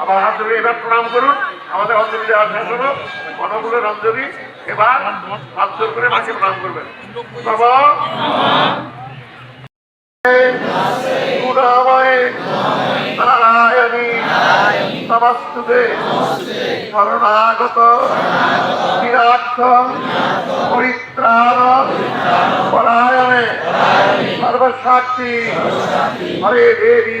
আবার হাত ধরে এবার প্রণাম করুন। আমাদের অঞ্জলি দেওয়া শেষ হলো অনগুলের অঞ্জলি এবার হাত জোর করে মাকে প্রণাম করবেন। বাবা। শরণাগত পরিত্রাণ পরায়ণে সর্বসাক্ষী। হরে দেবী।